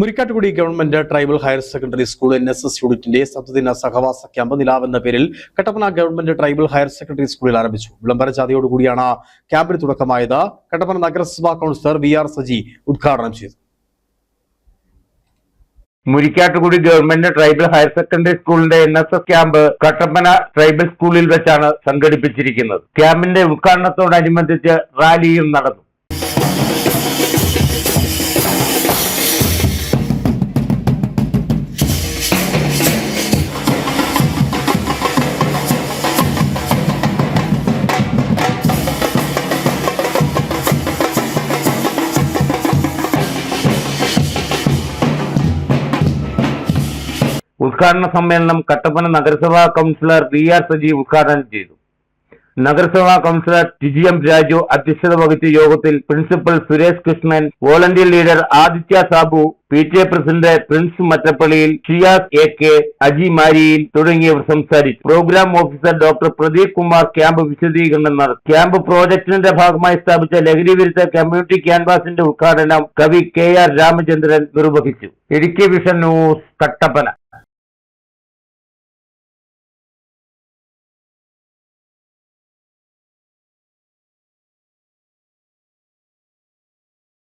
Murikkattukudy government tribal higher secondary school N S S യൂണിറ്റിന്റെ സപ്തദിന സഹവാസ ക്യാമ്പ് നിലാവെന്ന പേരിൽ Kattappana government tribal higher secondary സ്കൂളിൽ ആരംഭിച്ചു. വിളംബര ജാഥയോടുകൂടിയാണ് ക്യാമ്പിന് തുടക്കമായത് കട്ടപ്പന നഗരസഭാ കൌൺസിലർ വി ആർ സജി ഉദ്ഘാടനം ചെയ്തു Murikkattukudy government tribal higher secondary സ്കൂളിന്റെ N S S camp Kattappana tribal സ്കൂളിൽ വെച്ചാണ് സംഘടിപ്പിച്ചിരിക്കുന്നത്. ക്യാമ്പിന്റെ ഉദ്ഘാടനത്തോടനുബന്ധിച്ച് റാലിയും നടന്നു. ഉദ്ഘാടന സമ്മേളനം കട്ടപ്പന നഗരസഭാ കൗൺസിലർ വി ആർ സജി ഉദ്ഘാടനം ചെയ്തു. നഗരസഭാ കൗൺസിലർ ടിജി എം രാജു അധ്യക്ഷത വഹിച്ച യോഗത്തിൽ principal Suresh Krishnan volunteer leader Aditya Sabu P T A president Prince Mattappallil Shiyas A K Aji Mariyil തുടങ്ങിയവർ സംസാരിച്ചു. Programme officer doctor Pradeep Kumar camp വിശദീകരണം നടത്തി. ക്യാമ്പ് പ്രോജക്ടിന്റെ ഭാഗമായി സ്ഥാപിച്ച ലഹരി വിരുദ്ധ കമ്മ്യൂണിറ്റി ക്യാൻവാസിന്റെ ഉദ്ഘാടനം കവി കെ ആർ രാമചന്ദ്രൻ നിർവഹിച്ചു. Idukki vision news Kattappana.